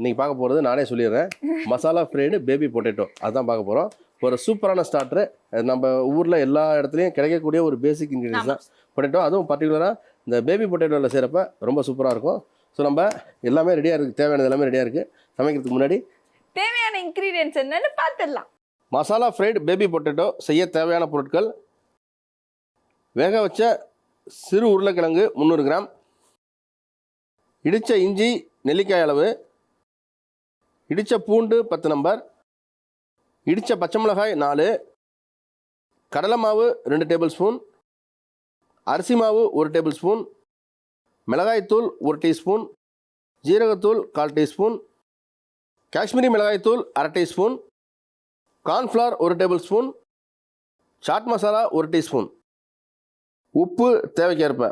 இன்னைக்கு பார்க்க போகிறது நானே சொல்லிடுறேன். மசாலா ஃப்ரைடு பேபி பொட்டேட்டோ அதுதான் பார்க்க போகிறோம் ஒரு சூப்பரான ஸ்டார்ட்ரு நம்ம ஊரில் எல்லா இடத்துலையும் கிடைக்கக்கூடிய ஒரு பேசிக் இன்க்ரீடியன்ஸ் தான். பொட்டேட்டோ அதுவும் பர்டிகுலராக இந்த பேபி பொட்டேட்டோவில் செய்கிறப்ப ரொம்ப சூப்பராக இருக்கும். ஸோ நம்ம எல்லாமே ரெடியாக இருக்குது தேவையானது எல்லாமே ரெடியாக இருக்குது சமைக்கிறதுக்கு முன்னாடி தேவையான இன்கிரீடியன்ஸ் என்னன்னு பார்த்துடலாம். மசாலா ஃப்ரைடு பேபி பொட்டேட்டோ செய்ய தேவையான பொருட்கள். வேக வச்ச சிறு உருளைக்கிழங்கு முந்நூறு கிராம். இடித்த இஞ்சி நெல்லிக்காய் அளவு. இடித்த பூண்டு பத்து நம்பர். இடித்த பச்சை மிளகாய் நாலு. கடலை மாவு ரெண்டு டேபிள் ஸ்பூன் அரிசி மாவு ஒரு டேபிள் ஸ்பூன் மிளகாய்த்தூள் ஒரு டீஸ்பூன். ஜீரகத்தூள் கால் டீஸ்பூன். காஷ்மீரி மிளகாய்த்தூள் அரை டீஸ்பூன். கார்ன்ஃப்ளவர் ஒரு டேபிள் ஸ்பூன் சாட் மசாலா ஒரு டீஸ்பூன். உப்பு தேவைக்கேற்ப.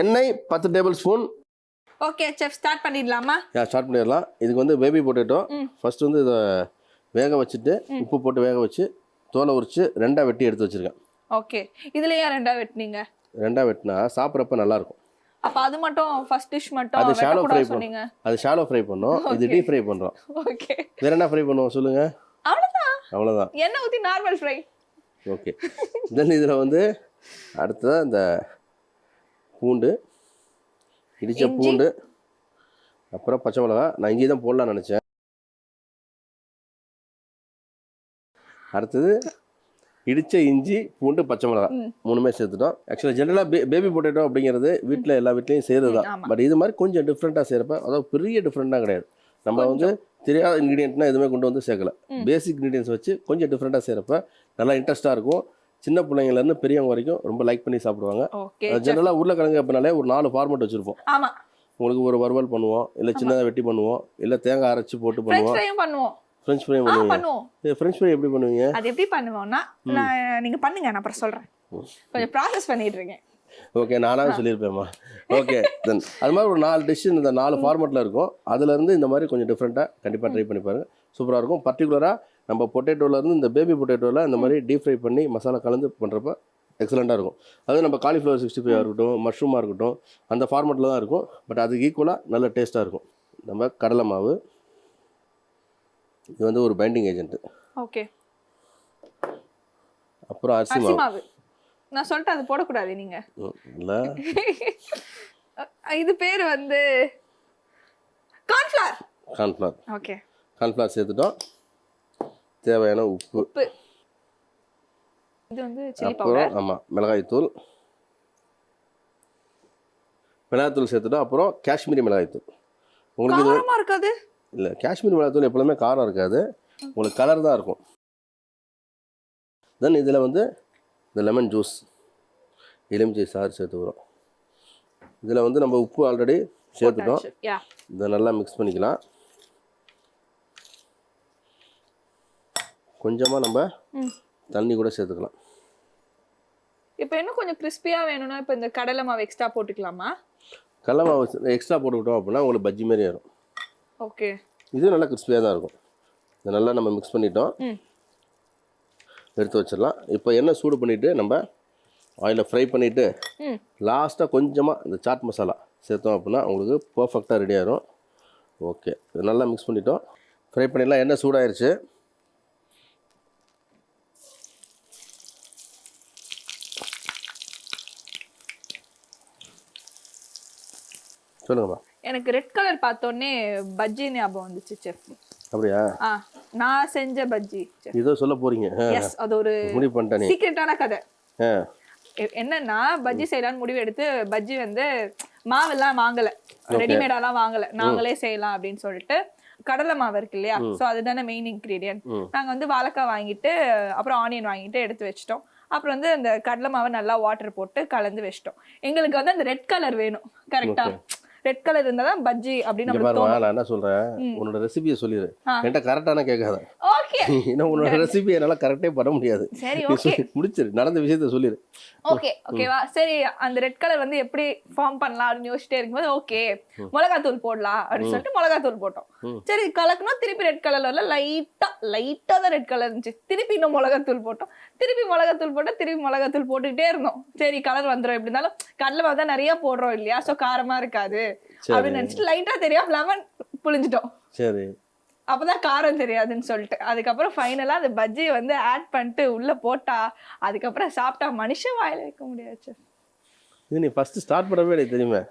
எண்ணெய் பத்து tablespoon okay chef start பண்ணிடலாமா? ஸ்டார்ட் பண்ணிடலாம். இதுக்கு வந்து பேபி பொட்டேட்டோ ம். ஃபர்ஸ்ட் வந்து இதை வேக வச்சுட்டு உப்பு போட்டு வேக வச்சு தோலை உரிச்சு ரெண்டாக வெட்டி எடுத்து வச்சுருக்கேன். ஓகே இதுல ஏன் ரெண்டா வெட்டினீங்க? ரெண்டாக வெட்டினா சாப்பிட்றப்ப நல்லாயிருக்கும். அப்ப அது மட்டும் ஃபர்ஸ்ட் டிஷ் மட்டும் அது ஷாலோ ஃப்ரை சொன்னீங்க. அது ஷாலோ ஃப்ரை பண்ணோம். இது. டீப் ஃப்ரை பண்ணுறோம் ஓகே வேற என்ன ஃப்ரை பண்ணுவோம் சொல்லுங்கள் அவ்வளவுதான். அவ்வளோதான் எண்ணெய் ஊத்தி நார்மல் ஃப்ரை ஓகே தென் இதில் வந்து அடுத்ததாக இந்த பூண்டு இடித்த. பூண்டு அப்புறம் பச்சை மிளகா. நான் இஞ்சி தான் போடலாம்னு நினச்சேன். அடுத்தது இடித்த இஞ்சி பூண்டு பச்சை மிளகா. மூணுமே சேர்த்துட்டோம். ஆக்சுவலாக ஜென்ரலாக பே பேபி பொட்டேட்டோ அப்படிங்கிறது வீட்டில் எல்லா வீட்லேயும் செய்கிறது தான். பட் இது மாதிரி கொஞ்சம் டிஃப்ரெண்ட்டாக செய்கிறப்ப அதாவது பெரிய டிஃப்ரெண்ட்டாக கிடையாது. நம்ம வந்து தெரியாத இன்க்ரீடியன்ட்னா எதுவுமே கொண்டு வந்து சேர்க்கல. பேசிக் இன்க்ரீடியன்ஸ் வச்சு கொஞ்சம் டிஃப்ரெண்ட்டாக செய்கிறப்ப நல்லா இன்ட்ரெஸ்ட்டாக இருக்கும். சின்ன பிள்ளைங்கலேருந்து பெரியவங்க வரைக்கும் ரொம்ப லைக் பண்ணி சாப்பிடுவாங்க. ஜென்ரலாக உருளைக்கிழங்கு அப்படின்னாலே ஒரு நாலு ஃபார்மேட் வச்சுருப்போம். உங்களுக்கு ஒரு வறுவல் பண்ணுவோம் இல்லை சின்னதாக வெட்டி பண்ணுவோம் இல்லை தேங்காய் அரைச்சி போட்டு பண்ணுவோம். பண்ணுவோம். ஃப்ரெஞ்ச் ஃப்ரை பண்ணுவோம். ஃப்ரெஞ்ச் ஃப்ரை எப்படி பண்ணுவீங்க? அது எப்படி பண்ணுவோம்னா நான் நீங்க பண்ணுங்க நான் அப்புறம் சொல்றேன். கொஞ்சம் ப்ராசஸ் பண்ணிட்டு இருக்கேன். ஓகே நானாவே சொல்லியிருப்பேம்மா. ஓகே தென் அது மாதிரி ஒரு நாலு டிஷ் இந்த நாலு ஃபார்மேட்டில் இருக்கும். அதுலேருந்து இந்த மாதிரி கொஞ்சம் டிஃப்ரெண்ட்டாக கண்டிப்பாக ட்ரை பண்ணி பாருங்க. சூப்பராக இருக்கும். பர்டிகுலராக நம்ம பொட்டேட்டோலேருந்து இந்த பேபி பொட்டேட்டோவில் இந்த மாதிரி டீப் ஃப்ரை பண்ணி மசாலா கலந்து பண்ணுறப்ப எக்ஸலண்ட்டாக இருக்கும். அது நம்ம காலிஃப்ளவர் சிக்ஸ்டி ஃபைவ் இருக்கட்டும் மஷ்ரூமாக இருக்கட்டும் அந்த ஃபார்மேட்டில் தான் இருக்கும். பட் அதுக்கு ஈக்குவலாக நல்ல டேஸ்ட்டாக இருக்கும். நம்ம கடலை மாவு. இது வந்து ஒரு பைண்டிங் ஏஜென்ட் ஓகே அப்புறம் அரிசி மாவு. நான் சொல்லிட்டு அது போடக்கூடாது நீங்க. இல்லை. இது பேர் வந்து கார்ன்ஃபிளவர் கார்ன்ஃப்ளவர் ஓகே கார்ன்ஃப்ளவர் சேர்த்துட்டோம். தேவையான உப்பு. உப்பு. இது வந்து சில்லி அப்புறம் ஆமாம் மிளகாய்த்தூள். மிளகாய்த்தூள் சேர்த்துட்டோம். அப்புறம் காஷ்மீரி மிளகாய்த்தூள். உங்களுக்கு இது காரமா இருக்காது? இல்லை காஷ்மீரி மிளகாய்த்தூள் எப்பொழுதுமே காரம் இருக்காது. உங்களுக்கு கலர் தான் இருக்கும். தென் இதில் வந்து இந்த லெமன் ஜூஸ் எலுமிச்சை சாறு சேர்த்துக்கிறோம். இதில் வந்து நம்ம உப்பு ஆல்ரெடி சேர்த்துட்டோம். இதை நல்லா மிக்ஸ் பண்ணிக்கலாம். கொஞ்சமாக நம்ம. தண்ணி கூட சேர்த்துக்கலாம். இப்போ இன்னும் கொஞ்சம் கிறிஸ்பியா வேணும்னா இப்போ இந்த கடலை மாவு எக்ஸ்ட்ரா போட்டுக்கலாமா? கடல மாவு எக்ஸ்ட்ரா போட்டுக்கிட்டோம் அப்படின்னா உங்களுக்கு பஜ்ஜி மாதிரி வரும் ஓகே. இது நல்லா கிறிஸ்பியாக தான் இருக்கும். இதை நல்லா நம்ம மிக்ஸ் பண்ணிட்டோம். எடுத்து வச்சிடலாம். இப்போ எண்ணெய் சூடு பண்ணிவிட்டு நம்ம ஆயிலில் ஃப்ரை பண்ணிவிட்டு லாஸ்ட்டாக கொஞ்சமாக இந்த சாட் மசாலா சேர்த்தோம் அப்படின்னா உங்களுக்கு பர்ஃபெக்டாக ரெடி ஆயிரும். ஓகே. இது நல்லா மிக்ஸ் பண்ணிட்டோம். ஃப்ரை பண்ணிடலாம். எண்ணெய் சூடாயிருச்சு. சொல்லுங்கம்மா. எனக்கு ரெட் கலர் பார்த்தோன்னே பஜ்ஜி ஞாபகம் வந்துச்சு செஃப் அப்படியா? நான் செஞ்ச பஜ்ஜி ஏதோ சொல்ல போகிறீங்க எஸ் அது ஒரு முடிவு பண்ணிட்டேன் சீக்ரெட்டான கதை. என்னன்னா பஜ்ஜி செய்யலாம்னு முடிவு எடுத்து பஜ்ஜி வந்து மாவெல்லாம் வாங்கல. ரெடிமேடாலாம் வாங்கல. நாங்களே செய்யலாம் அப்படின்னு சொல்லிட்டு கடலை மாவு இருக்கு இல்லையா? சோ அதுதானே மெயின் இன்கிரீடியன்ட் ம். நாங்க வந்து வாழைக்காய் வாங்கிட்டு அப்புறம் ஆனியன் வாங்கிட்டு எடுத்து வச்சிட்டோம். அப்புறம் வந்து அந்த கடலை மாவை நல்லா வாட்டர் போட்டு கலந்து வச்சிட்டோம். எங்களுக்கு வந்து அந்த ரெட் கலர் வேணும். கரெக்டா ரெட் கலர் இருந்தா தான் பஜ்ஜி அப்படின்னு பாருமா நான் என்ன சொல்றேன்? உன்னோட ரெசிபியை சொல்லிடு. ஆ. என்கிட்ட கரெக்டான கேட்காத ஓகே. ஏன்னா உன்னோட ரெசிபி என்னால கரெக்டே பண்ண முடியாது. சரி ஓகே. முடிச்சிரு. நடந்த விஷயத்த சொல்லிடு. ஓகே ஓகேவா? சரி அந்த ரெட் கலர் வந்து எப்படி ஃபார்ம் பண்ணலாம் அப்படின்னு யோசிச்சிட்டே இருக்கும்போது ஓகே மிளகாத்தூள் போடலாம் அப்படின்னு சொல்லிட்டு மிளகாத்தூள் போட்டோம். சரி கலக்கணும் திருப்பி ரெட் கலர்ல வரல லைட்டா லைட்டா தான் ரெட் கலர் இருந்துச்சு. திருப்பி இன்னும் மிளகாத்தூள் போட்டோம். திருப்பி மிளகாத்தூள் போட்டோம் திருப்பி மிளகாத்தூள் போட்டுக்கிட்டே இருந்தோம். சரி கலர் வந்துடும் எப்படி இருந்தாலும் கடலை தான் நிறைய போடுறோம் இல்லையா? சோ காரமா இருக்காது. அப்படின்னு நினைச்சிட்டு லைட்டா தெரியாம லெமன் புழிஞ்சிட்டோம். சரி. அப்பதான் காரம் தெரியாதுன்னு சொல்லிட்டு. அதுக்கப்புறம் ஃபைனலா அந்த பஜ்ஜியை வந்து ஆட் பண்ணிட்டு உள்ள போட்டா அதுக்கப்புறம் சாப்பிட்டா மனுஷன் வாயில வைக்க முடியாது. இது நீ ஃபர்ஸ்ட் ஸ்டார்ட் பண்ணவே எனக்கு தெரியுமே?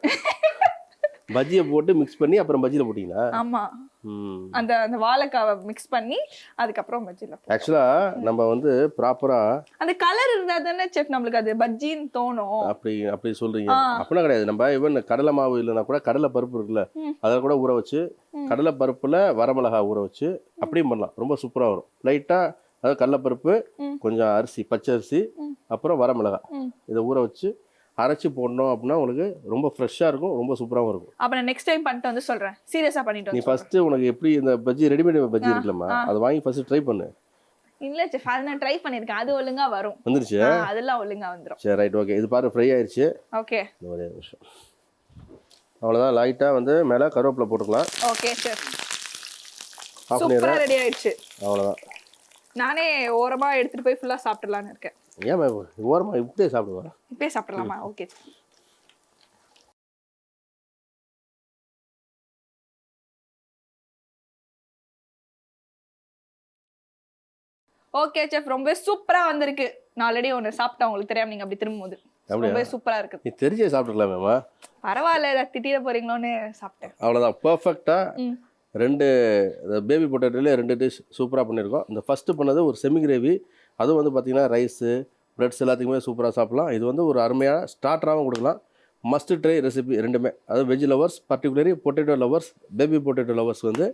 பஜ்ஜியை போட்டு மிக்ஸ் பண்ணி அப்புறம் பஜ்ஜியில் போட்டிங்களா? ஆமா. ம். அந்த அந்த வாழைக்காவை மிக்ஸ் பண்ணி அதுக்கப்புறம் பஜ்ஜில போ- ஆக்சுவலாக நம்ம வந்து ப்ராப்பராக அந்த கலர் இருந்தா தானே செஃப் நம்மளுக்கு அது பஜ்ஜின்னு தோணும். அப்படி அப்படி சொல்றீங்க. அப்படிலாம் கிடையாது. நம்ம ஈவன் கடலை மாவு இல்லைன்னா கூட கடலை பருப்பு இருக்குல்ல ம். அதை கூட ஊற வச்சு. கடலை பருப்புல வரமிளகா ஊற வச்சு அப்படியும் பண்ணலாம். ரொம்ப சூப்பரா வரும். லைட்டா அதாவது கடலைப்பருப்பு. கொஞ்சம் அரிசி பச்சை அரிசி. அப்புறம் வரமிளகா. இதை ஊற வச்சு அரைச்சி போடணும் அப்படின்னா உங்களுக்கு ரொம்ப ஃப்ரெஷ்ஷாக இருக்கும் ரொம்ப சூப்பராகவும் இருக்கும். அப்ப நான் நெக்ஸ்ட் டைம் பண்ணிட்டு வந்து சொல்றேன். சீரியஸா பண்ணிட்டு நீ. ஃபர்ஸ்ட் உனக்கு எப்படி இந்த பஜ்ஜி ரெடிமேட் பஜ்ஜி இருக்குல்லம்மா. அதை வாங்கி ஃபர்ஸ்ட் ட்ரை பண்ணு. இல்ல செஃப் அது நான் ட்ரை பண்ணிருக்கேன் அது ஒழுங்கா வரும். வந்துருச்சு? அதெல்லாம் ஒழுங்கா வந்துரும். சரி ரைட் ஓகே இது பாரு ஃப்ரை ஆயிடுச்சு ஓகே ஒரே நிமிஷம் அவ்வளோதான் லைட்டாக வந்து மேலே கருவேப்பிலை போட்டுக்கலாம். ஓகே செஃப் ஆஃப் சூப்பரா பண்ணிடுறேன் ரெடி ஆயிடுச்சு அவ்வளோதான் நானே ஓரமா எடுத்துட்டு போய் ஃபுல்லா சாப்பிடலாம்னு இருக்கேன். ஏன் ஓரமாக இப்படியே சாப்பிடுவேன் இப்பயே சாப்பிடலாமா? ஓகே. Okay chef. ரொம்ப சூப்பரா வந்திருக்கு. நான் ஆல்ரெடி ஒன்று சாப்பிட்டேன். உங்களுக்கு தெரியாம நீங்க அப்படி திரும்பும்போது? ரொம்ப சூப்பரா இருக்கு. நீ தெரிஞ்சே சாப்பிட்டுக்கலாமேம்மா பரவாயில்ல இதை திட்டிட போறீங்களோன்னு சாப்பிட்டேன். அவ்வளோதான் பர்ஃபெக்டாக ம். ரெண்டு பேபி பொட்டேட்டோலேயே ரெண்டு டிஷ் சூப்பராக பண்ணியிருக்கோம். இந்த ஃபஸ்ட்டு பண்ணது ஒரு செமி கிரேவி அதுவும் வந்து பார்த்திங்கன்னா ரைஸு ப்ரெட்ஸ் எல்லாத்துக்குமே சூப்பராக சாப்பிட்லாம். இது வந்து ஒரு அருமையான ஸ்டார்டராகவும் கொடுக்கலாம். மஸ்ட் ட்ரை ரெசிபி ரெண்டுமே. அது veg lovers particularly potato lovers baby potato lovers வந்து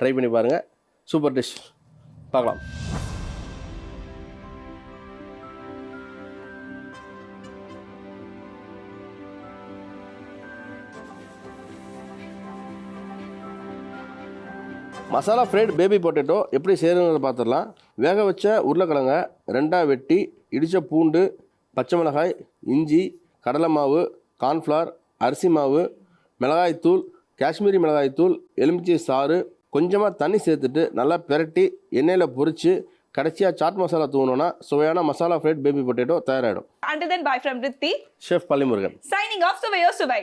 ட்ரை பண்ணி பாருங்கள் சூப்பர் டிஷ் பார்க்கலாம். மசாலா ஃப்ரைட் பேபி பொட்டேட்டோ எப்படி செய்யறதுங்கிறத பார்த்துடலாம் வேக வச்ச உருளைக்கிழங்க ரெண்டாக வெட்டி இடித்த பூண்டு பச்சை மிளகாய் இஞ்சி கடலை மாவு கார்ன்ஃப்ளவர் அரிசி மாவு மிளகாய்த்தூள் காஷ்மீரி மிளகாய்த்தூள் எலுமிச்சை சாறு கொஞ்சமாக தண்ணி சேர்த்துட்டு நல்லா பிரட்டி எண்ணெயில் பொரித்து கடைசியாக சாட் மசாலா தூவணும்னா சுவையான மசாலா ஃப்ரைட் பேபி பொட்டேட்டோ தயாராகிடும் Until then, bye from Ritti. Chef Pallimurugan Signing off, Suvayo Suvai.